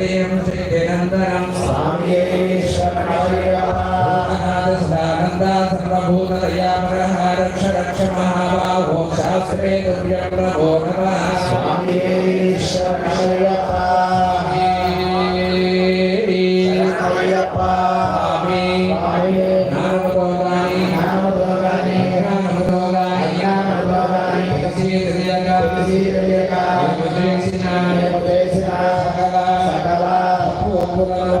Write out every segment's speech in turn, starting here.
श्रीनन्दनं स्वाम्ये सर्वभूतदया रक्ष Yeah. Gracias.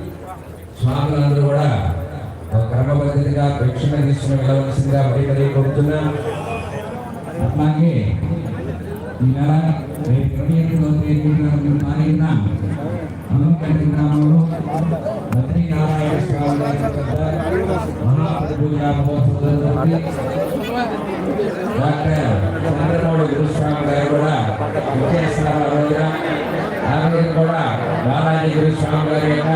స్వాములందరూ కూడా ఒక క్రమ పద్ధతిగా ప్రేక్షణ తీసుకుని వెళ్ళవలసిందిగా మరీ మరీ కోరుతున్నా. అట్లాగే ఈ నెల రేపు ఇరవై ఎనిమిదవ తేదీన తారీఖున అనంతపల్లి గ్రామంలో లక్ష్మీనారాయణ స్వామి మహాపూజా మహోత్సవం డాక్టర్ చంద్రమౌళి గురుస్వామి గారు కూడా రోజున కూడా బాలాజీ గురుస్వామి గారి యొక్క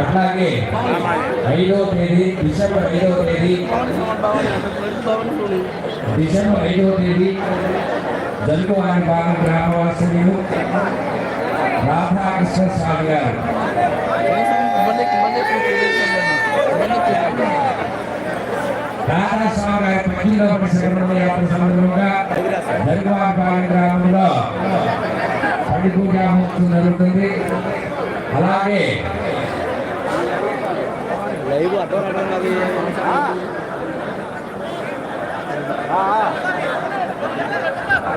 అట్లాగే ఐదో తేదీ డిసెంబర్ ఐదో తేదీ. డిసెంబర్ ఐదో తేదీ జల్లువారి భాగం గ్రామవాసులు రాధాకృష్ణ స్వామి గారు. రాధాస్వామి గారి పద్దెనిమిదవ పరిశ్రమ సందర్భంగా అగ్ని పూజా జరుగుతుంది అలాగే. లైవ్ అర్థం